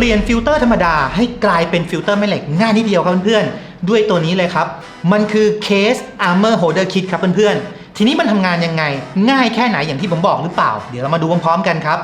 เปลี่ยนฟิลเตอร์ธรรมดาให้กลายเป็นฟิลเตอร์แม่เหล็กง่ายนิดเดียวครับเพื่อนๆด้วยตัวนี้เลยครับ มันคือเคส Armor Holder Kit ครับเพื่อนๆ ทีนี้มันทำงานยังไง ง่ายแค่ไหนอย่างที่ผมบอกหรือเปล่า เดี๋ยวเรามาดูพร้อมๆกันครับ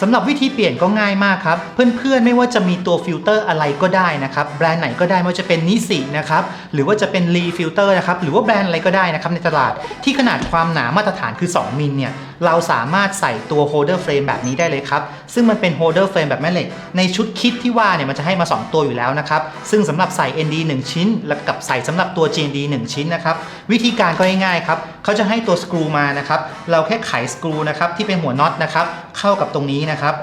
สำหรับวิธีเปลี่ยนก็ง่ายมากครับ เพื่อนๆ ไม่ว่าจะมีตัวฟิลเตอร์อะไรก็ได้นะครับแบรนด์ไหนก็ได้ไม่ว่าจะเป็นนิสินะครับหรือว่าจะเป็นรีฟิลเตอร์นะครับหรือว่าแบรนด์อะไรก็ได้นะครับในตลาดที่ขนาดความหนามาตรฐานคือ 2มิลเนี่ยเราสามารถใส่ตัวโฮเดอร์เฟรมแบบนี้ได้เลยครับซึ่งมันเป็นโฮเดอร์เฟรมแบบแม่เหล็ก ในชุดคิดที่ว่าเนี่ยมันจะให้มา 2 ตัวอยู่แล้วนะครับ ซึ่งสำหรับใส่ ND 1 ชิ้น แล้วกับใส่สำหรับตัว GND 1 ชิ้นนะครับวิธีการก็ง่ายๆครับเขาจะให้ตัวสกรูมานะครับเราแค่ไขสกรูนะครับที่เป็นหัวน็อตนะครับเข้ากับตรงนี้นะครับ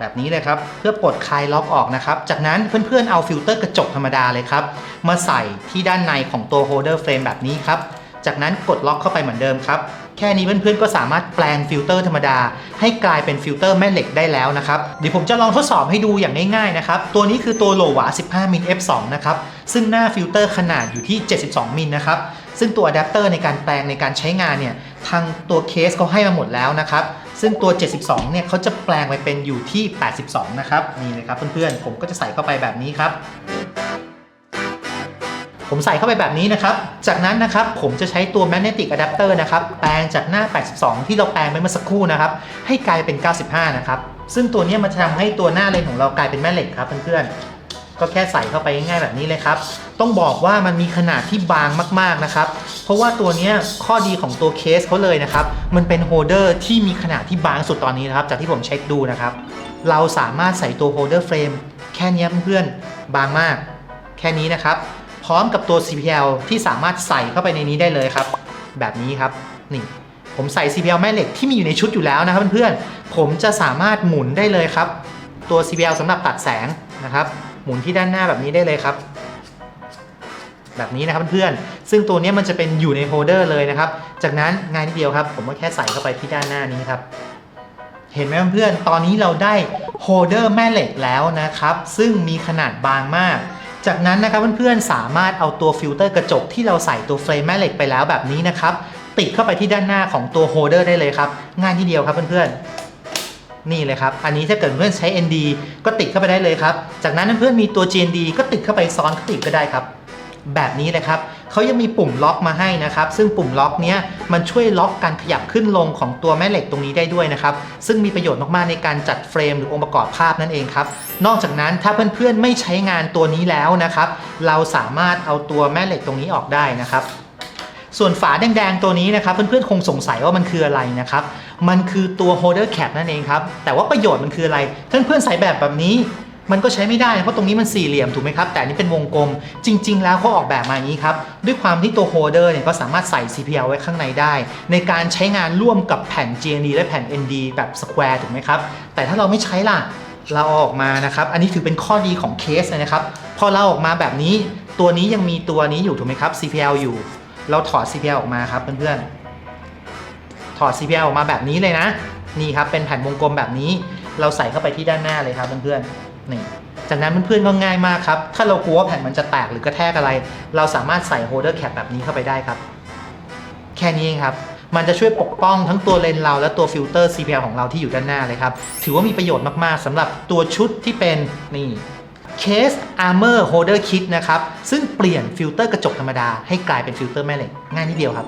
แบบนี้เลยครับ เพื่อปลดคลายล็อกออกนะครับ จากนั้นเพื่อนๆเอาฟิลเตอร์กระจกธรรมดาเลยครับ มาใส่ที่ด้านในของตัวโฮเดอร์เฟรมแบบนี้ครับ จากนั้นกดล็อกเข้าไปเหมือนเดิมครับ แค่นี้เพื่อนๆก็สามารถแปลงฟิลเตอร์ธรรมดา ให้กลายเป็นฟิลเตอร์แม่เหล็กได้แล้วนะครับเดี๋ยวผมจะลองทดสอบให้ดูอย่างง่ายๆนะครับตัวนี้คือตัวโลวา15มิล f2 นะครับซึ่งหน้าฟิลเตอร์ขนาดอยู่ที่ 72มิลนะครับซึ่งตัวอะแดปเตอร์ในการแปลงในการใช้งานเนี่ยทางตัวเคสเขาให้มาหมดแล้วนะครับซึ่งตัว 72 เนี่ยเขาจะแปลงไปเป็นอยู่ที่ 82 นะครับนี่เลยครับเพื่อนๆผมก็จะใส่เข้าไปแบบนี้ครับ ผมใส่เข้าไปแบบนี้นะครับ จากนั้นนะครับผมจะใช้ตัว magnetic adapter นะครับแปลงจากหน้า 82 ที่เราแปลงไปเมื่อสักครู่นะครับ ให้กลายเป็น 95 นะครับ ซึ่งตัวนี้มันจะทำให้ตัวหน้าเลนของเรากลายเป็นแม่เหล็กครับเพื่อนๆ ก็แค่ใส่เข้าไปง่ายๆแบบนี้เลยครับ ต้องบอกว่ามันมีขนาดที่บางมากๆนะครับ เพราะว่าตัวนี้ข้อดีของตัวเคสเขาเลยนะครับ มันเป็นโฮเดอร์ที่มีขนาดที่บางสุดตอนนี้นะครับ จากที่ผมเช็คดูนะครับ เราสามารถใส่ตัวโฮเดอร์เฟรมแค่นี้เพื่อนๆ บางมาก แค่นี้นะครับ พร้อมกับตัว CPL ที่สามารถใส่เข้าไปในนี้ได้เลยครับ แบบนี้ครับนี่ผมใส่ CPL แม่เหล็กที่มีอยู่ในชุดอยู่แล้วนะครับเพื่อนๆผมจะสามารถหมุนได้เลยครับ ตัว CPL สำหรับตัดแสงนะครับ หมุนที่ด้านหน้าแบบนี้ได้เลยครับแบบนี้นะครับเพื่อนๆ ซึ่งตัวนี้มันจะเป็นอยู่ในโฮเดอร์เลยนะครับ จากนั้นง่ายนิดเดียวครับ ผมก็แค่ใส่เข้าไปที่ด้านหน้านี้ครับ เห็นไหมเพื่อนๆ ตอนนี้เราได้โฮเดอร์แม่เหล็กแล้วนะครับ ซึ่งมีขนาดบางมาก จากนั้นนะครับเพื่อนๆ สามารถเอาตัวฟิลเตอร์กระจกที่เราใส่ตัวเฟรมแม่เหล็กไปแล้วแบบนี้นะครับ ติดเข้าไปที่ด้านหน้าของตัวโฮเดอร์ได้เลยครับ ง่ายที่เดียวครับเพื่อนๆ นี่เลยครับ อันนี้ถ้าเกิดเพื่อนใช้ ND ก็ติดเข้าไปได้เลยครับ จากนั้นเพื่อนๆมีตัว GND ก็ติดเข้าไปซ้อนเข้าไปก็ได้ครับ แบบนี้เลยครับเขายังมีปุ่มล็อกมาให้นะครับ ซึ่งปุ่มล็อกเนี้ยมันช่วยล็อกการขยับขึ้นลงของตัวแม่เหล็กตรงนี้ได้ด้วยนะครับ ซึ่งมีประโยชน์มากๆในการจัดเฟรมหรือองค์ประกอบภาพนั่นเองครับ นอกจากนั้นถ้าเพื่อนๆไม่ใช้งานตัวนี้แล้วนะครับ เราสามารถเอาตัวแม่เหล็กตรงนี้ออกได้นะครับส่วนฝาแดงๆตัวนี้นะครับเพื่อนๆคงสงสัยว่ามันคืออะไรนะครับ มันคือตัว holder cap นั่นเองครับ แต่ว่าประโยชน์มันคืออะไร เพื่อนๆใส่แบบแบบนี้ มันก็ใช้ไม่ได้เพราะตรงนี้มันสี่เหลี่ยมถูกไหมครับ แต่นี้เป็นวงกลม จริง ๆ แล้วเขาออกแบบมาอย่างนี้ครับ ด้วยความที่ตัวโฮเดอร์เนี่ยก็สามารถใส่ CPL ไว้ข้างในได้ ในการใช้งานร่วมกับแผ่น GND และแผ่น ND แบบสแควร์ถูกไหมครับ แต่ถ้าเราไม่ใช้ล่ะเราออกมานะครับ อันนี้ถือเป็นข้อดีของเคสเลยนะครับ พอเราออกมาแบบนี้ ตัวนี้ยังมีตัวนี้อยู่ถูกไหมครับ CPL อยู่ เราถอด CPL ออกมาครับเพื่อนๆ ถอด CPL ออกมาแบบนี้เลยนะ นี่ครับเป็นแผ่นวงกลมแบบนี้ เราใส่เข้าไปที่ด้านหน้าเลยครับเพื่อนๆ นี่จากนั้นเพื่อนๆก็ง่ายมากครับ ถ้าเรากลัวว่าแผ่นมันจะแตกหรือกระแทกอะไร เราสามารถใส่โฮลเดอร์แคปแบบนี้เข้าไปได้ครับ แค่นี้เองครับ มันจะช่วยปกป้องทั้งตัวเลนเราและตัวฟิลเตอร์ CPL ของเราที่อยู่ด้านหน้าเลยครับ ถือว่ามีประโยชน์มากๆสำหรับตัวชุดที่เป็นนี่ Case Armor Holder Kit นะครับ ซึ่งเปลี่ยนฟิลเตอร์กระจกธรรมดาให้กลายเป็นฟิลเตอร์แม่เหล็กง่ายนิดเดียวครับ